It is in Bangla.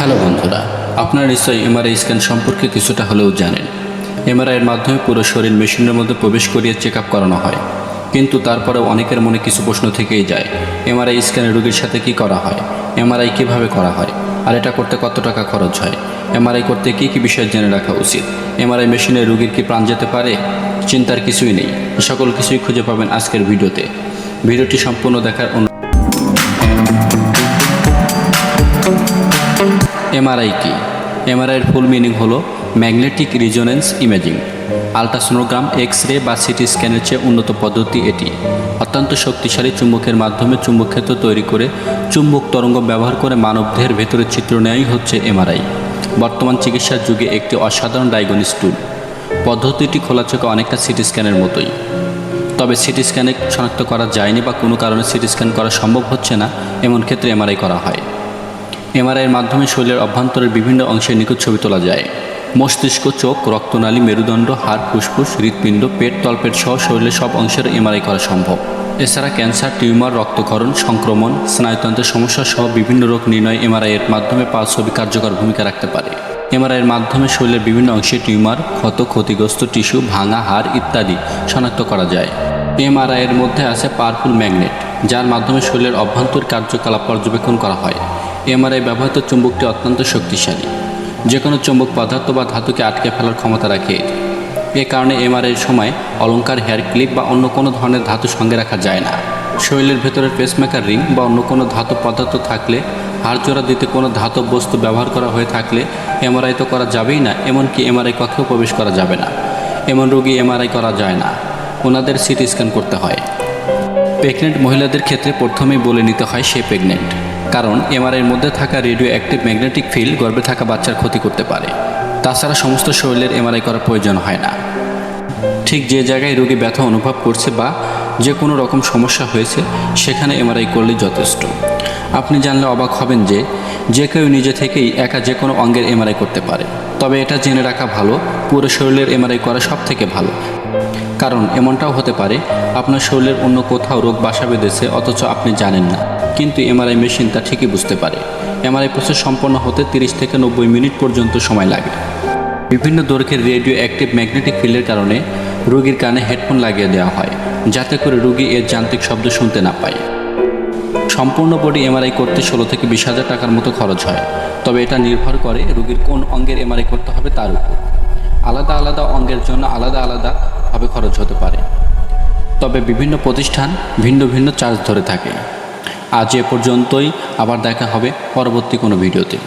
হ্যালো বন্ধুরা, আপনারা নিশ্চয়ই এমআরআই স্ক্যান সম্পর্কে কিছুটা হলেও জানেন। এমআরআইয়ের মাধ্যমে পুরো শরীর মেশিনের মধ্যে প্রবেশ করিয়ে চেক আপ করানো হয়। কিন্তু তারপরেও অনেকের মনে কিছু প্রশ্ন থেকেই যায় এমআরআই স্ক্যানে রোগীর সাথে কি করা হয় এমআরআই কীভাবে করা হয়, আর এটা করতে কত টাকা খরচ হয় এমআরআই করতে কি কি বিষয় জেনে রাখা উচিত এমআরআই মেশিনে রোগীর কি প্রাণ যেতে পারে, চিন্তার কিছুই নেই। সকল কিছুই খুঁজে পাবেন আজকের ভিডিওতে। ভিডিওটি সম্পূর্ণ দেখার এমআরআই কি? এমআরআইয়ের ফুল মিনিং হলো magnetic resonance imaging ultrasonogram X ray বা সিটি স্ক্যানের চেয়ে উন্নত পদ্ধতি এটি। অত্যন্ত শক্তিশালী চুম্বকের মাধ্যমে চুম্বক ক্ষেত্র তৈরি করে চুম্বক তরঙ্গ ব্যবহার করে মানবদেহের ভেতরে চিত্র নেওয়াই হচ্ছে এমআরআই। বর্তমান চিকিৎসার যুগে একটি অসাধারণ ডায়াগনিস টুল পদ্ধতিটি খোলা চোখে অনেকটা সিটি স্ক্যানের মতোই। তবে সিটি স্ক্যানে শনাক্ত করা যায়নি বা কোনো কারণে সিটি স্ক্যান করা সম্ভব হচ্ছে না, এমন ক্ষেত্রে এমআরআই করা হয়। এমআরআইয়ের মাধ্যমে শরীরের অভ্যন্তরের বিভিন্ন অংশের নিখুঁত ছবি তোলা যায়। মস্তিষ্ক, চোখ, রক্তনালী, মেরুদণ্ড, হাড়, ফুসফুস, হৃৎপিণ্ড, পেট, তলপেট সহ শরীরের সব অংশের এমআরআই করা সম্ভব। এছাড়া ক্যান্সার, টিউমার, রক্তক্ষরণ, সংক্রমণ, স্নায়ুতন্ত্রের সমস্যা সহ বিভিন্ন রোগ নির্ণয় এমআরআইয়ের মাধ্যমে পাওয়া ছবি কার্যকর ভূমিকা রাখতে পারে। এমআরআইয়ের মাধ্যমে শরীরের বিভিন্ন অংশে টিউমার, ক্ষত, ক্ষতিগ্রস্ত টিস্যু, ভাঙা, হাড় ইত্যাদি শনাক্ত করা যায়। এমআরআইয়ের মধ্যে আছে পাওয়ারফুল ম্যাগনেট, যার মাধ্যমে শরীরের অভ্যন্তর কার্যকলাপ পর্যবেক্ষণ করা হয়। এমআরআই ব্যবহৃত চুম্বকটি অত্যন্ত শক্তিশালী। যে কোনো চুম্বক পদার্থ বা ধাতুকে আটকে ফেলার ক্ষমতা রাখে। এ কারণে এমআরআইয়ের সময় অলঙ্কার হেয়ার ক্লিপ বা অন্য কোনো ধরনের ধাতু সঙ্গে রাখা যায় না। শরীরের ভেতরের পেসমেকার রিং বা অন্য কোনো ধাতু পদার্থ থাকলে হাড় জোড়া দিতে কোনো ধাতব বস্তু ব্যবহার করা হয়ে থাকলে এমআরআই তো করা যাবেই না, এমনকি এমআরআই কক্ষেও প্রবেশ করা যাবে না। এমন রোগী এমআরআই করা যায় না। ওনাদের সিটি স্ক্যান করতে হয়। প্রেগনেন্ট মহিলাদের ক্ষেত্রে প্রথমেই বলে নিতে হয় সে প্রেগনেন্ট কারণ এমআরআইয়ের মধ্যে থাকা রেডিও অ্যাক্টিভ ম্যাগনেটিক ফিল্ড গর্ভে থাকা বাচ্চার ক্ষতি করতে পারে। তাছাড়া সমস্ত শরীরের এমআরআই করার প্রয়োজন হয় না। ঠিক যে জায়গায় রোগী ব্যথা অনুভব করছে বা যে কোনো রকম সমস্যা হয়েছে, সেখানে এমআরআই করলেই যথেষ্ট। আপনি জানলে অবাক হবেন যে যে কেউ নিজে থেকেই একা যে কোনো অঙ্গের এমআরআই করতে পারে। তবে এটা জেনে রাখা ভালো, পুরো শরীরের এমআরআই করা সব থেকে ভালো। কারণ এমনটাও হতে পারে, আপনার শরীরের অন্য কোথাও রোগ বাসা বেঁধেছে, অথচ আপনি জানেন না। কিন্তু এমআরআই মেশিন তা ঠিকই বুঝতে পারে। এমআরআই প্রসেস সম্পন্ন হতে তিরিশ থেকে নব্বই মিনিট পর্যন্ত সময় লাগে। বিভিন্ন দৈর্ঘ্যের রেডিও অ্যাক্টিভ ম্যাগনেটিক ফিল্ডের কারণে রোগীর কানে হেডফোন লাগিয়ে দেওয়া হয়, যাতে করে রোগী এর যান্ত্রিক শব্দ শুনতে না পায়। সম্পূর্ণ বডি এমআরআই করতে ষোলো থেকে বিশ হাজার টাকার মতো খরচ হয়, তবে এটা নির্ভর করে রোগীর কোন অঙ্গের এমআরআই করতে হবে তার উপর। আলাদা আলাদা অঙ্গের জন্য আলাদা আলাদাভাবে খরচ হতে পারে। তবে বিভিন্ন প্রতিষ্ঠান ভিন্ন ভিন্ন চার্জ ধরে থাকে। আজ এ পর্যন্তই। আবার দেখা হবে পরবর্তী কোনো ভিডিওতে।